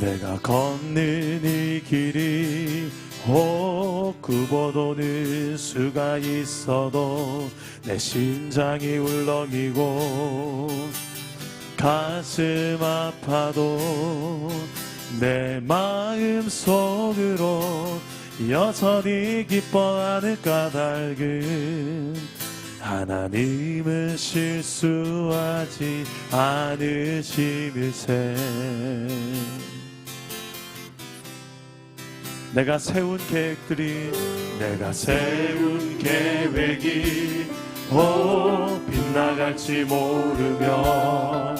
내가 걷는 이 길이 헛구버도는 수가 있어도 내 심장이 울렁이고 가슴 아파도 내 마음 속으로 여전히 기뻐하는 까닭은 하나님은 실수하지 않으심일세 내가 세운 계획들이 내가 세운 계획이 오 빗나갈지 모르며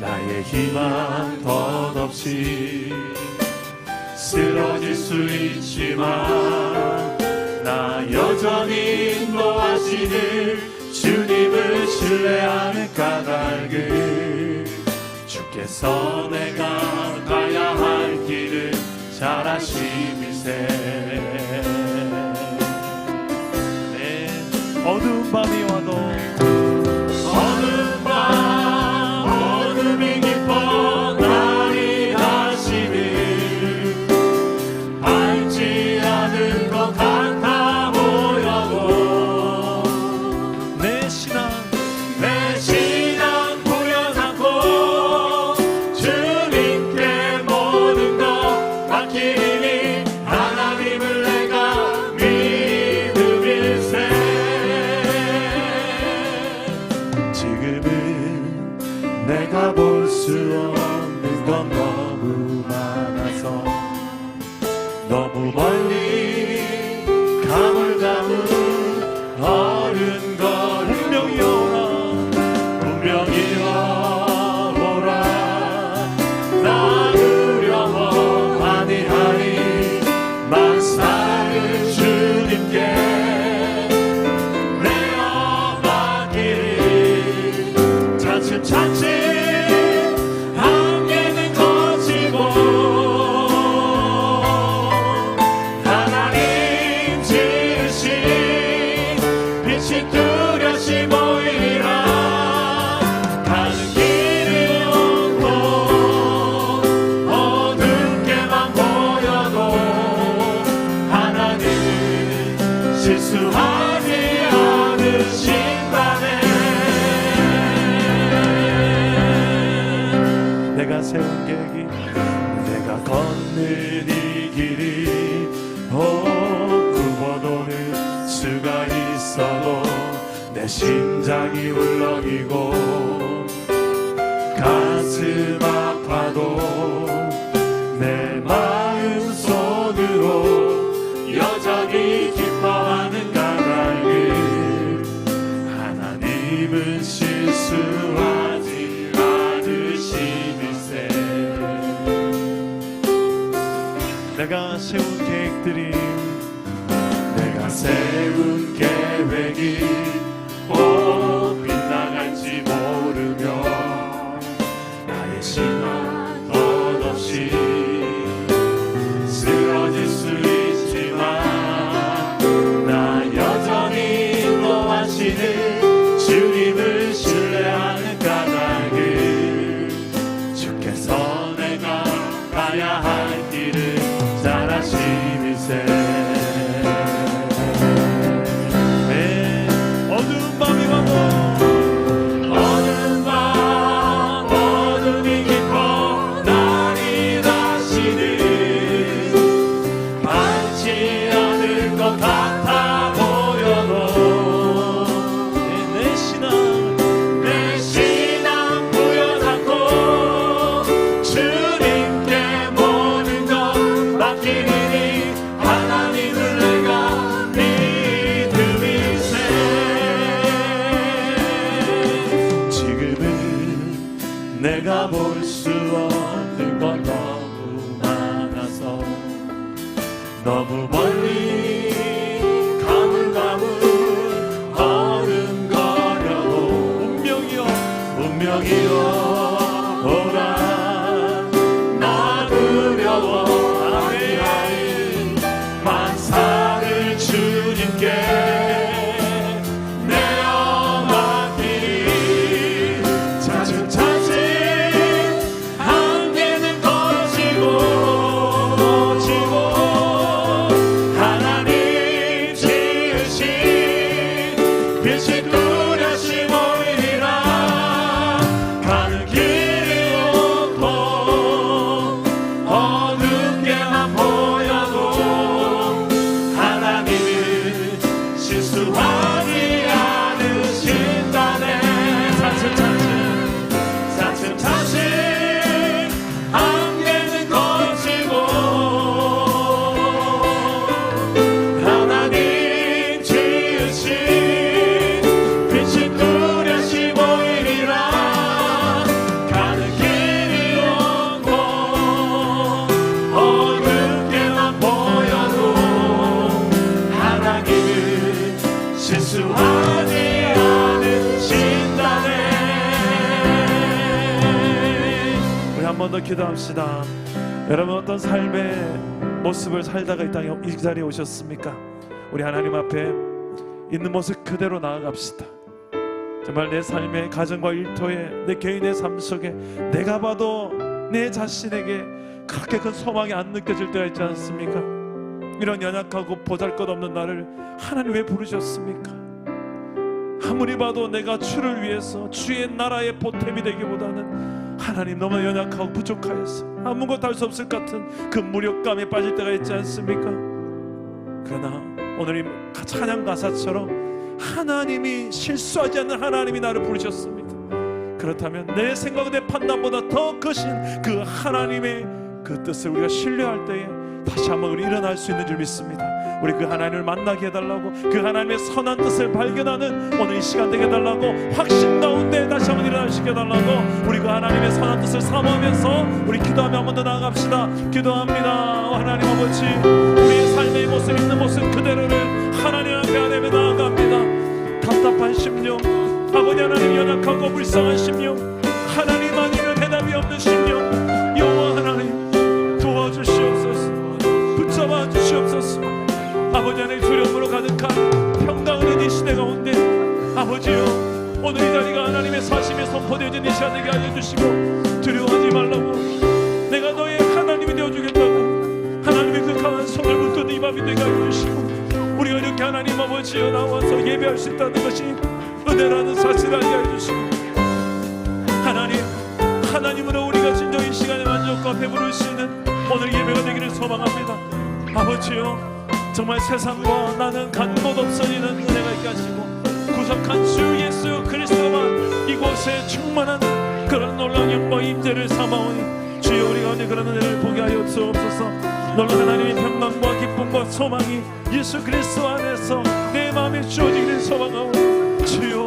나의 희망 덧없이 쓰러질 수 있지만 나 여전히 인도하시는 주님을 신뢰하는 까닭을 주께서 내가 가야 할 길을 잘 아심이세 네, 어두운 밤이 내가 볼 수 없는 건 너무 많아서 너무 멀리 않으신다네 내가 걷는 이 길이. 헛구버도는 수가 있어도 내 심장이 울렁이고 가슴 아파도 내가 세운 계획들이 내가 세운 계획이 꼭 기도합시다. 여러분 어떤 삶의 모습을 살다가 이 땅에 이 자리에 오셨습니까? 우리 하나님 앞에 있는 모습 그대로 나아갑시다. 정말 내 삶의 가정과 일터에 내 개인의 삶 속에 내가 봐도 내 자신에게 그렇게 큰 소망이 안 느껴질 때가 있지 않습니까? 이런 연약하고 보잘것없는 나를 하나님 왜 부르셨습니까? 아무리 봐도 내가 주를 위해서 주의 나라의 보탬이 되기보다는 하나님 너무 연약하고 부족하여서 아무것도 할 수 없을 것 같은 그 무력감에 빠질 때가 있지 않습니까? 그러나 오늘 이 찬양 가사처럼 하나님이 실수하지 않는 하나님이 나를 부르셨습니다. 그렇다면 내 생각, 내 판단보다 더 크신 그 하나님의 그 뜻을 우리가 신뢰할 때에 다시 한번 우리 일어날 수 있는 줄 믿습니다. 우리 그 하나님을 만나게 해달라고 그 하나님의 선한 뜻을 발견하는 오늘 이 시간 되게 해달라고 확신 가운데 다시 한번 있게 해달라고 우리 그 하나님의 선한 뜻을 사모하면서 우리 기도하며 한 번 더 나아갑시다. 기도합니다. 오 하나님 아버지 우리의 삶의 모습 있는 모습 그대로를 하나님 앞에 안에 나아갑니다. 답답한 심령 아버지 하나님 연약하고 불쌍한 심령 하나님 아니면 대답이 없는 심령 이 시간 되게 알려 주시고 두려워하지 말라고. 내가 너의 하나님이 되어 주겠다고. 하나님의 그 강한 손을 붙든 이 밤이 되게 알려 주시고 우리가 이렇게 하나님 아버지여 나와서 예배할 수 있다는 것이 은혜라는 사실을 알게 해 주시고. 하나님 하나님으로 우리가 진정 이 시간에 만족과 배부를 수 있는 오늘 예배가 되기를 소망합니다. 아버지요 정말 세상과 나는 간곳 없어지는 은혜가 있게 하시고 구속한 주 예수 그리스도만 이곳에 충만한 그런 놀라운 영광 임재를 삼아오니 주여 우리 가운데 그런 은혜를 보게 하여 주옵소서. 놀라운 하나님의 평강과 기쁨과 소망이 예수 그리스도 안에서 내 마음에 주어지기를 소망하오니 주여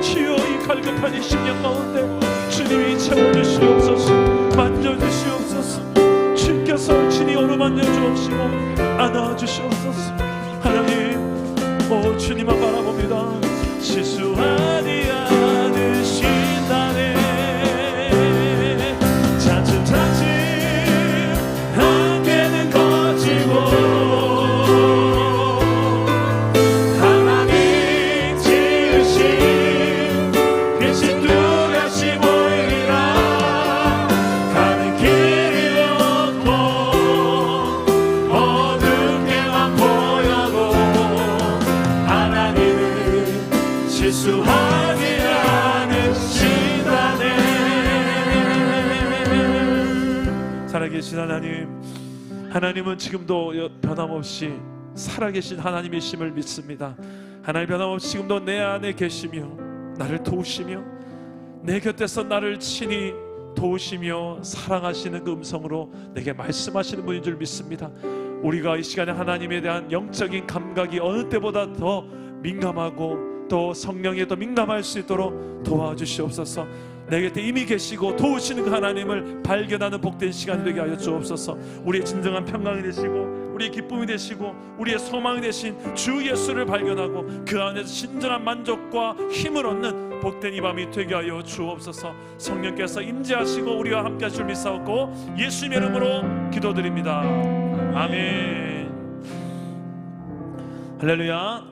주여 이 갈급한 이 심령 가운데 주님이 채워주시옵소서 만져주시옵소서. 주께서 친히 어루만져 주옵시고 안아주시옵소서. 하나님 오 주님만 바라봅니다. 실수하 살아계신 하나님 하나님은 지금도 여- 변함없이 살아계신 하나님이심을 믿습니다 하나님 변함없이 지금도 내 안에 계시며 나를 도우시며 내 곁에서 나를 친히 도우시며 사랑하시는 그 음성으로 내게 말씀하시는 분인 줄 믿습니다. 우리가 이 시간에 하나님에 대한 영적인 감각이 어느 때보다 더 민감하고 또 성령에 더 민감할 수 있도록 도와주시옵소서. 내 곁에 이미 계시고 도우시는 그 하나님을 발견하는 복된 시간이 되게 하여 주옵소서. 우리의 진정한 평강이 되시고 우리의 기쁨이 되시고 우리의 소망이 되신 주 예수를 발견하고 그 안에서 진정한 만족과 힘을 얻는 복된 이 밤이 되게 하여 주옵소서. 성령께서 임재하시고 우리와 함께 하실 믿사옵고 예수님의 이름으로 기도드립니다. 아멘. 할렐루야.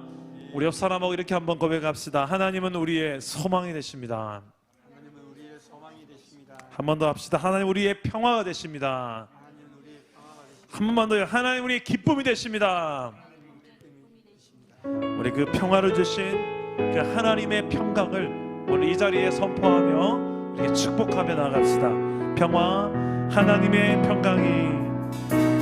우리 옆 사람하고 이렇게 한번 고백합시다. 하나님은 우리의 소망이 되십니다. 하나님은 우리의 소망이 되십니다. 한 번 더 합시다. 하나님 우리의 평화가 되십니다. 한 번만 더요. 하나님 우리의 기쁨이 되십니다. 우리 그 평화를 주신 그 하나님의 평강을 오늘 이 자리에 선포하며 이렇게 축복하며 나갑시다. 평화, 하나님의 평강이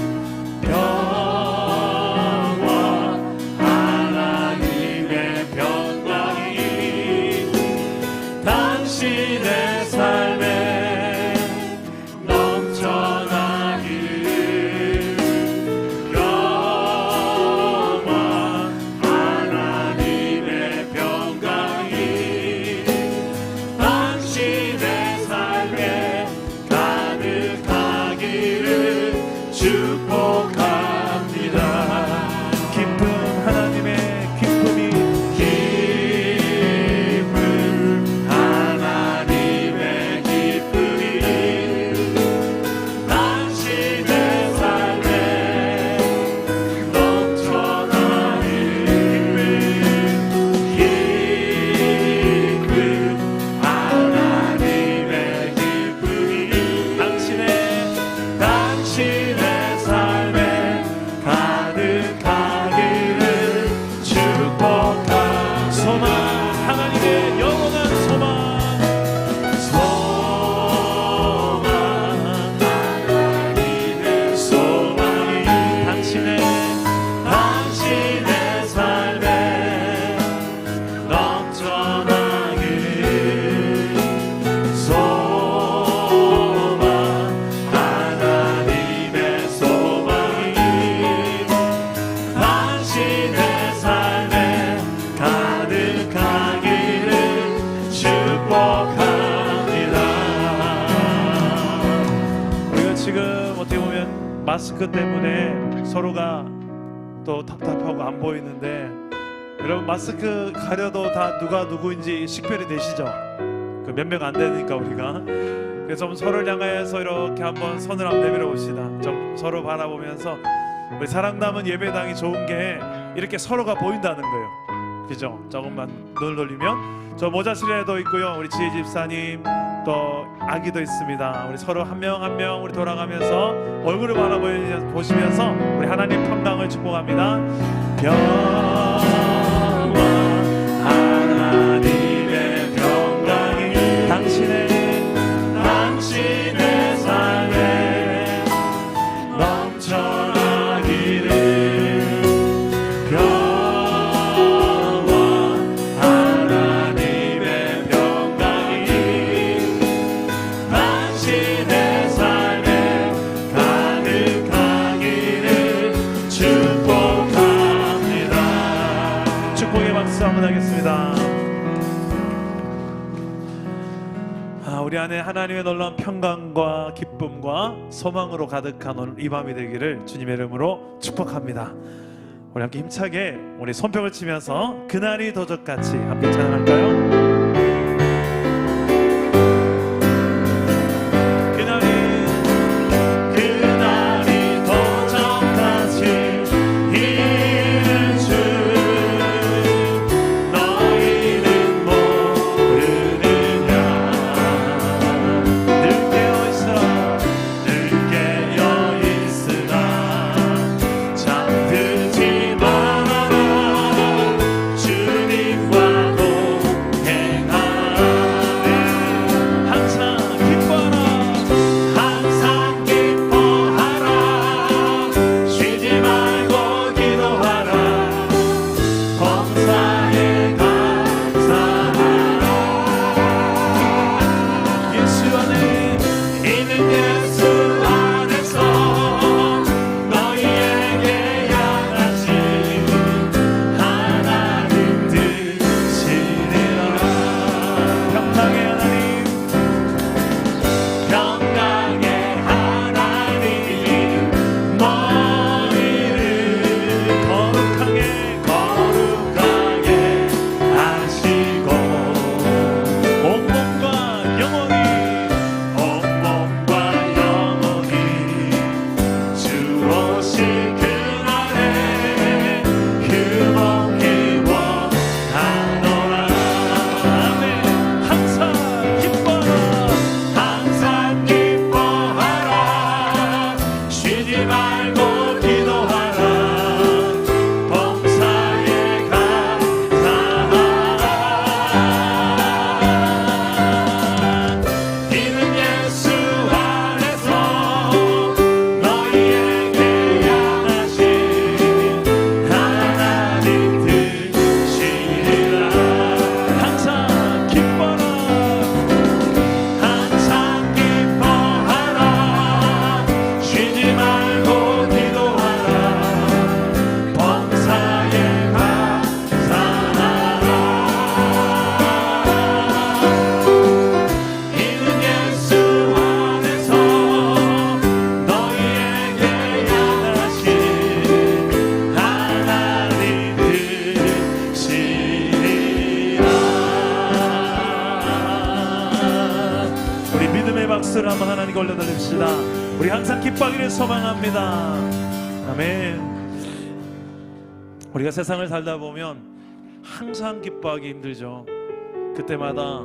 또 답답하고 안 보이는데 여러분 마스크 가려도 다 누가 누구인지 식별이 되시죠? 그 몇 명 안 되니까 우리가 그래서 좀 서로를 향하여서 이렇게 한번 손을 한번 내밀어 봅시다. 좀 서로 바라보면서 우리 사랑 남은 예배당이 좋은 게 이렇게 서로가 보인다는 거예요. 그죠? 조금만 눈을 돌리면 저 모자실에도 있고요. 우리 지혜 집사님 또 아기도 있습니다. 우리 서로 한 명 한 명 우리 돌아가면서 얼굴을 바라보시면서 우리 하나님 평강을 축복합니다. 평 우리 안에 하나님의 놀라운 평강과 기쁨과 소망으로 가득한 오늘 이 밤이 되기를 주님의 이름으로 축복합니다. 우리 함께 힘차게 우리 손뼉을 치면서 그날이 도적같이 함께 찬양할까요? 세상을 살다 보면 항상 기뻐하기 힘들죠 그때마다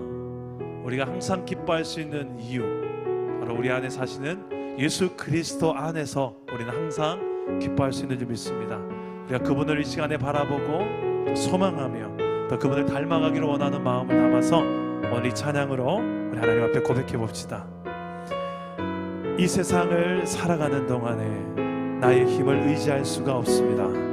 우리가 항상 기뻐할 수 있는 이유 바로 우리 안에 사시는 예수 그리스도 안에서 우리는 항상 기뻐할 수 있는 줄 믿습니다. 우리가 그분을 이 시간에 바라보고 또 소망하며 또 그분을 닮아가기를 원하는 마음을 담아서 오늘 이 찬양으로 우리 하나님 앞에 고백해 봅시다. 이 세상을 살아가는 동안에 나의 힘을 의지할 수가 없습니다.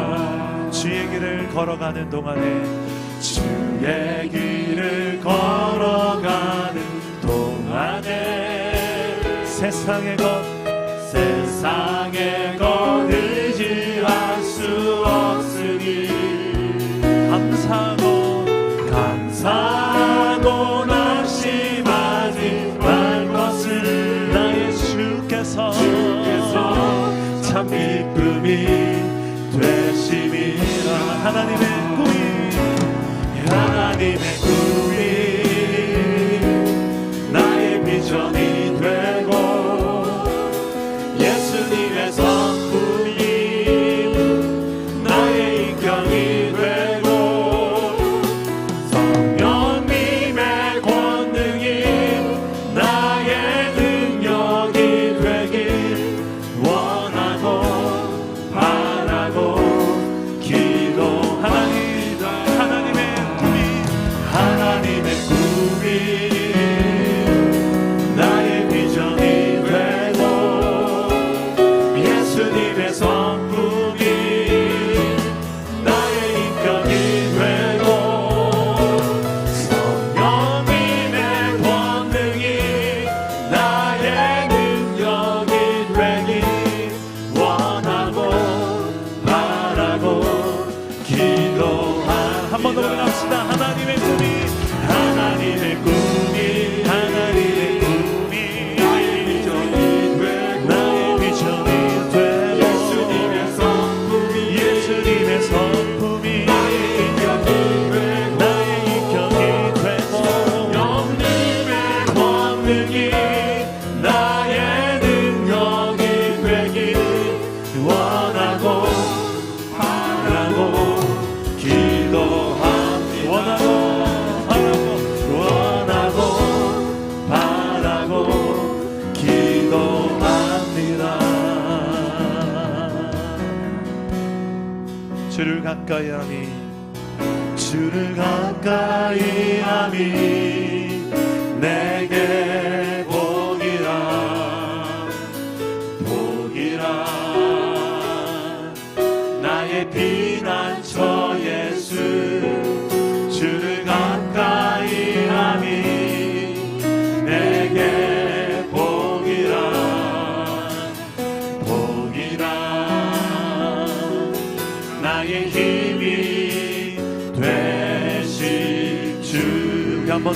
걸어가는 동안에 주의 길을 걸어가는 동안에 세상의 것 세상 주를 가까이 하니 주를 가까이 하니 내게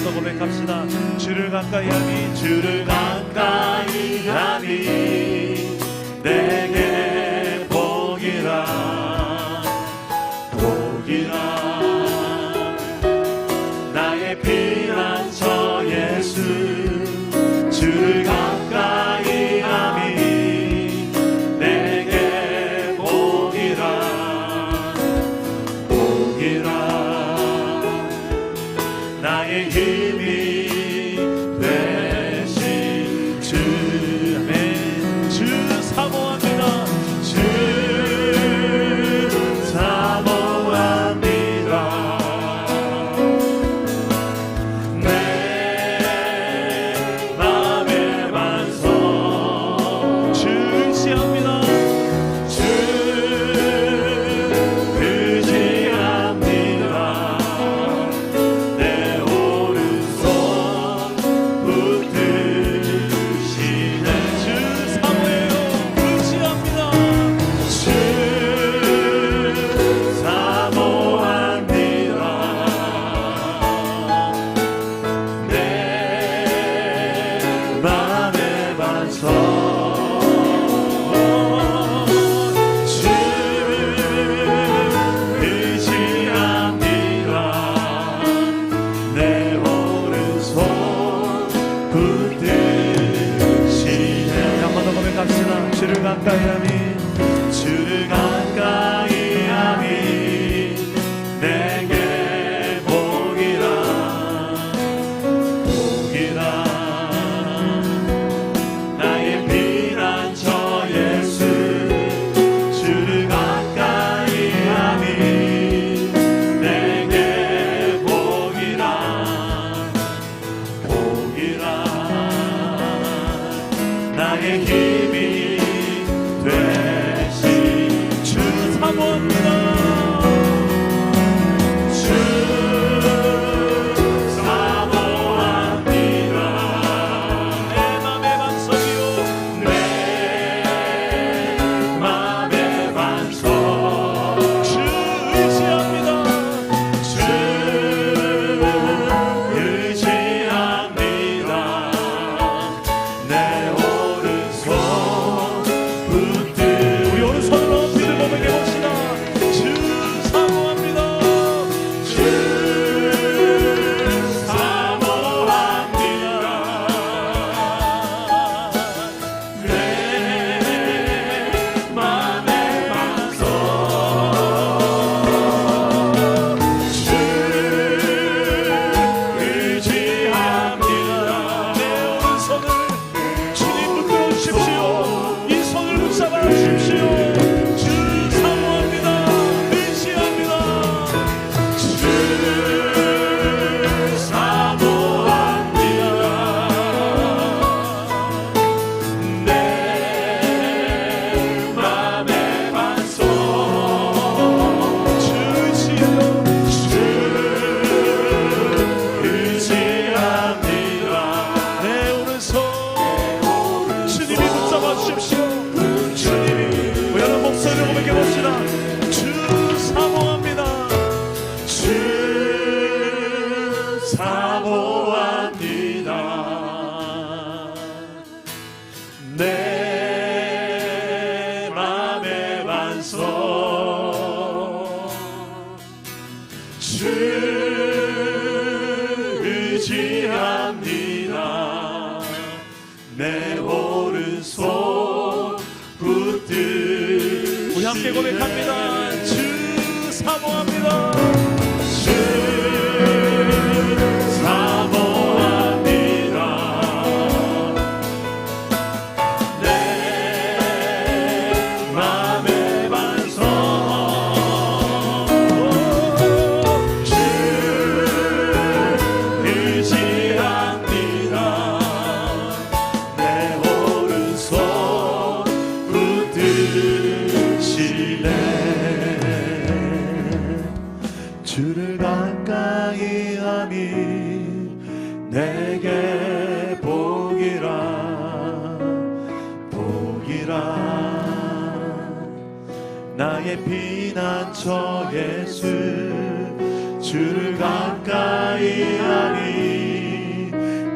힘써 고백합시다. 주를 가까이 하니 주를 가까이 하니 내게 복이라 복이라.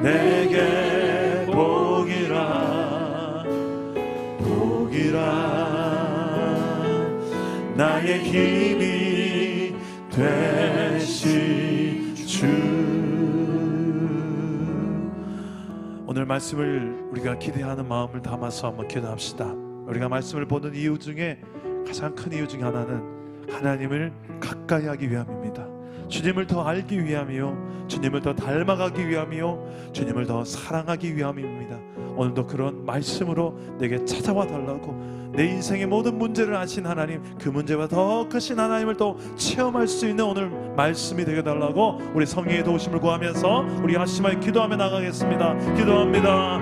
내게 복이라 복이라 나의 힘이 되시 주 오늘 말씀을 우리가 기대하는 마음을 담아서 한번 기도합시다. 우리가 말씀을 보는 이유 중에 가장 큰 이유 중에 하나는 하나님을 가까이 하기 위함입니다. 주님을 더 알기 위함이요. 주님을 더 닮아가기 위함이요. 주님을 더 사랑하기 위함입니다. 오늘도 그런 말씀으로 내게 찾아와 달라고 내 인생의 모든 문제를 아신 하나님 그 문제와 더 크신 하나님을 또 체험할 수 있는 오늘 말씀이 되게 달라고 우리 성령의 도우심을 구하면서 우리 아심하여 기도하며 나가겠습니다. 기도합니다.